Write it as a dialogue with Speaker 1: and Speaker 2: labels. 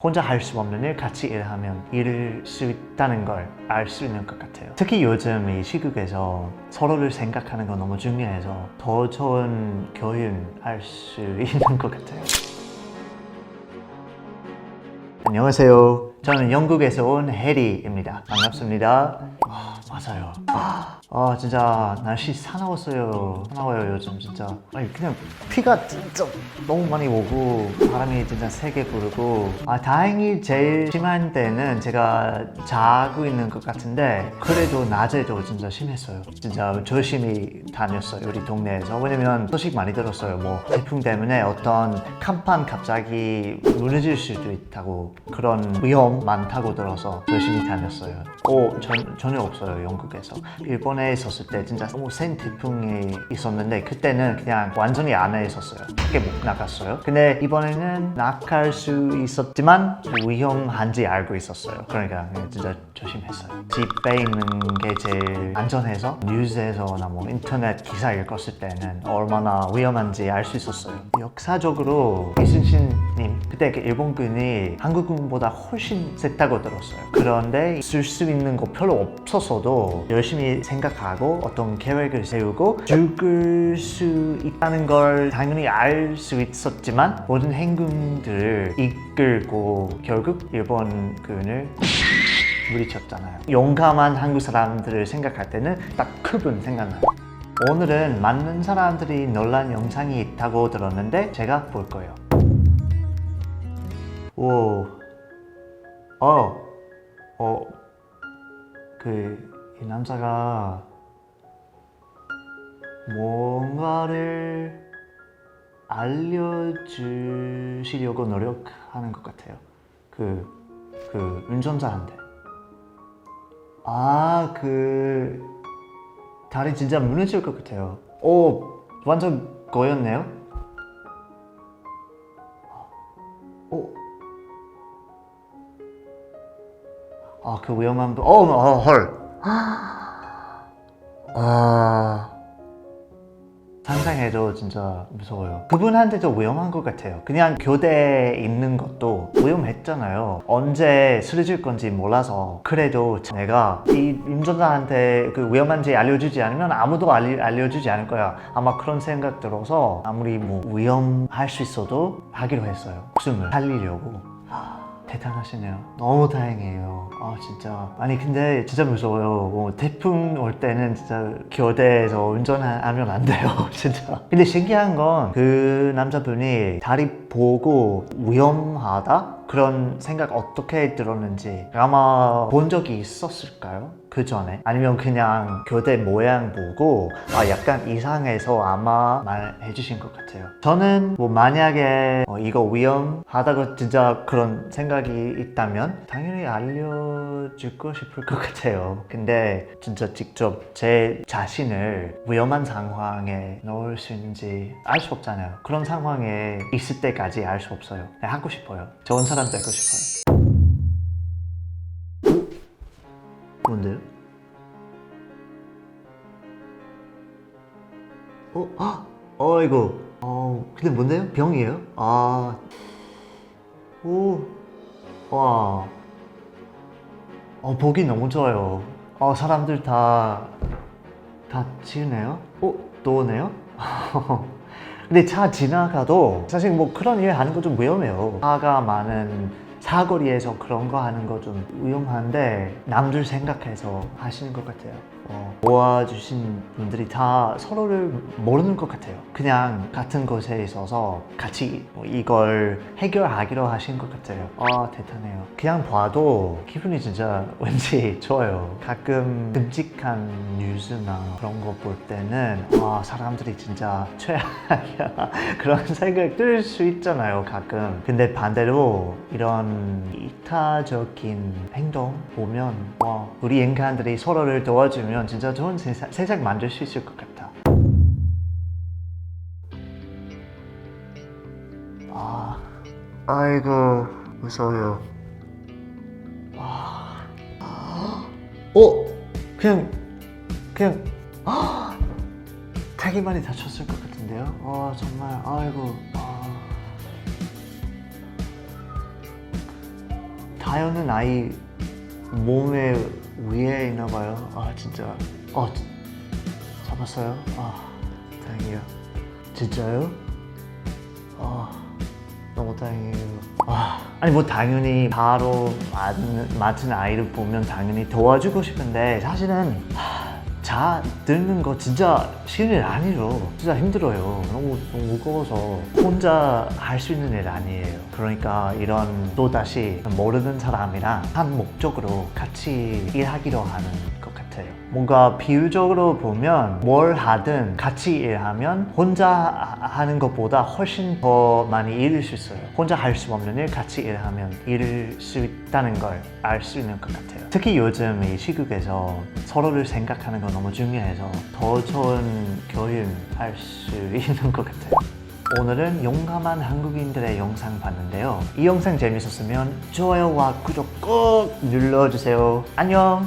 Speaker 1: 혼자 할 수 없는 일 같이 일하면 이룰 수 있다는 걸 알 수 있는 것 같아요. 특히 요즘 이 시국에서 서로를 생각하는 거 너무 중요해서 더 좋은 교육할 수 있는 것 같아요. 안녕하세요. 저는 영국에서 온 해리입니다. 반갑습니다. 아, 맞아요. 아, 아, 진짜 날씨 사나웠어요. 사나워요 요즘 진짜. 아니 그냥 피가 진짜 너무 많이 오고 바람이 진짜 세게 부르고 아 다행히 제일 심한 때는 제가 자고 있는 것 같은데 그래도 낮에도 진짜 심했어요. 진짜 조심히 다녔어요 우리 동네에서 왜냐면 소식 많이 들었어요. 뭐 태풍 때문에 어떤 간판 갑자기 무너질 수도 있다고 그런 위험 많다고 들어서 열심히 다녔어요. 오 전, 전혀 없어요 영국에서. 일본에 있었을 때 진짜 너무 센 태풍이 있었는데 그때는 그냥 완전히 안에 있었어요. 밖에 못 나갔어요. 근데 이번에는 나갈 수 있었지만 위험한지 알고 있었어요. 그러니까 진짜 조심했어요. 집에 있는 게 제일 안전해서 뉴스에서나 뭐 인터넷 기사 읽었을 때는 얼마나 위험한지 알 수 있었어요. 역사적으로 이순신님 그때 그 일본군이 한국군보다 훨씬 셌다고 들었어요. 그런데 쓸 수 있는 거 별로 없어서도 열심히 생각하고 어떤 계획을 세우고 죽을 수 있다는 걸 당연히 알 수 있었지만 모든 행군들을 이끌고 결국 일본군을 물리쳤잖아요. 용감한 한국 사람들을 생각할 때는 딱 그분 생각나요. 오늘은 많은 사람들이 놀란 영상이 있다고 들었는데 제가 볼 거예요. 오, 어, 어, 그, 이 남자가 뭔가를 알려주시려고 노력하는 것 같아요. 그, 그, 운전자한테. 아, 그, 다리 진짜 무너질 것 같아요. 오, 완전 고였네요. 오. 아, 그 위험한 분. 어, 어 헐. 아. 상상해도 진짜 무서워요. 그분한테도 위험한 것 같아요. 그냥 교대에 있는 것도 위험했잖아요. 언제 쓰러질 건지 몰라서. 그래도 내가 이 운전자한테 그 위험한지 알려주지 않으면 아무도 알리, 알려주지 않을 거야. 아마 그런 생각 들어서 아무리 뭐 위험할 수 있어도 하기로 했어요. 목숨을 살리려고. 대단하시네요. 너무 다행이에요. 아 진짜. 아니 근데 진짜 무서워요. 뭐 태풍 올 때는 진짜 교대에서 운전하면 안 돼요. 진짜. 근데 신기한 건 그 남자분이 다리 보고 위험하다 그런 생각 어떻게 들었는지 아마 본 적이 있었을까요? 그 전에 아니면 그냥 교대 모양 보고 아 약간 이상해서 아마 말해 주신 것 같아요. 저는 뭐 만약에 어, 이거 위험하다고 진짜 그런 생각이 있다면 당연히 알려주고 싶을 것 같아요. 근데 진짜 직접 제 자신을 위험한 상황에 넣을 수 있는지 알 수 없잖아요. 그런 상황에 있을 때까지 알 수 없어요. 그냥 하고 싶어요. 좋은 사람 되고 싶어요. 어? 뭔데요? 어? 아! 어이구. 어, 근데 뭔데요? 병이에요? 아. 오. 와. 어, 보기 너무 좋아요. 어, 사람들 다, 다 치우네요? 어, 또 오네요? 근데 차 지나가도 사실 뭐 그런 일 하는 거 좀 위험해요. 차가 많은 사거리에서 그런 거 하는 거 좀 위험한데 남들 생각해서 하시는 것 같아요. 어, 도와주신 분들이 다 서로를 모르는 것 같아요. 그냥 같은 곳에 있어서 같이 뭐 이걸 해결하기로 하신 것 같아요. 아, 대단해요. 그냥 봐도 기분이 진짜 왠지 좋아요. 가끔 끔찍한 뉴스나 그런 거 볼 때는 와, 사람들이 진짜 최악이야. 그런 생각 들 수 있잖아요, 가끔. 근데 반대로 이런 이타적인 행동 보면 와, 우리 인간들이 서로를 도와주면 진짜 좋은 세상, 세상 만들 수 있을 것 같아. 아, 아이고 무서워요. 와, 어, 그냥 그냥 되게 많이 다쳤을 것 같은데요. 아 정말 아이고. 다현은 아이 몸에 위에 있나 봐요. 아 진짜. 어 잡았어요. 아 다행이에요. 진짜요? 아 너무 다행이에요. 아 아니 뭐 당연히 바로 맞는, 맞은 아이를 보면 당연히 도와주고 싶은데 사실은 하, 자 듣는 거 진짜 쉬운 일 아니죠. 진짜 힘들어요. 너무, 너무 무거워서 혼자 할 수 있는 일 아니에요. 그러니까 이런 또 다시 모르는 사람이랑 한 목적으로 같이 일하기로 하는 것 같아요. 뭔가 비유적으로 보면 뭘 하든 같이 일하면 혼자 하- 하는 것보다 훨씬 더 많이 잃을 수 있어요. 혼자 할 수 없는 일 같이 일하면 잃을 수 있다는 걸 알 수 있는 것 같아요. 특히 요즘 이 시국에서 서로를 생각하는 거 너무 중요해서 더 좋은 교육할 수 있는 것 같아요. 오늘은 용감한 한국인들의 영상 봤는데요. 이 영상 재밌었으면 좋아요와 구독 꼭 눌러주세요. 안녕!